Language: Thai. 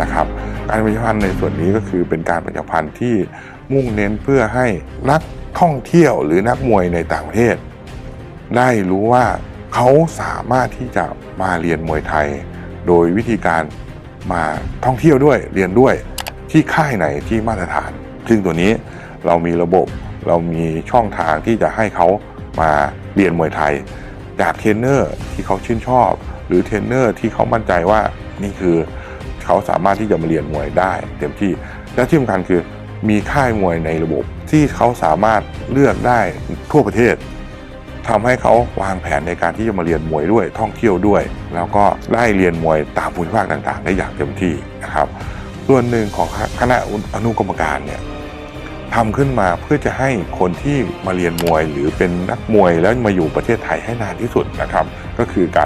นะครับ การประชาสัมพันธ์ในส่วนนี้ก็คือเป็นการประชาสัมพันธ์ที่มุ่งเน้นเพื่อให้นักท่องเที่ยวหรือนักมวยในต่างประเทศ ได้รู้ว่าเขาสามารถที่จะมาเรียนมวยไทย โดยวิธีการมาท่องเที่ยวด้วยเรียนด้วยที่ค่ายไหนที่มาตรฐาน ซึ่งตัวนี้เรามีระบบเรามีช่องทางที่จะให้เขามาเรียนมวยไทย จากเทรนเนอร์ที่เขาชื่นชอบ หรือเทรนเนอร์ที่เขามั่นใจว่านี่คือ เขาสามารถที่จะมาเรียนมวยได้เต็มที่และที่สำคัญคือมีค่ายมวยในระบบที่เขาสามารถเลือกได้ทั่วประเทศทำให้เขาวางแผนในการที่จะมาเรียนมวยด้วยท่องเที่ยวด้วย แล้วก็ได้เรียนมวยตามภูมิภาคต่างๆ ได้อย่างเต็มที่นะครับ ส่วนหนึ่งของคณะอนุกรรมการเนี่ยทำขึ้นมาเพื่อจะให้คนที่มาเรียนมวยหรือเป็นนักมวยแล้วมาอยู่ประเทศไทยให้นานที่สุดนะครับ ก็คือการ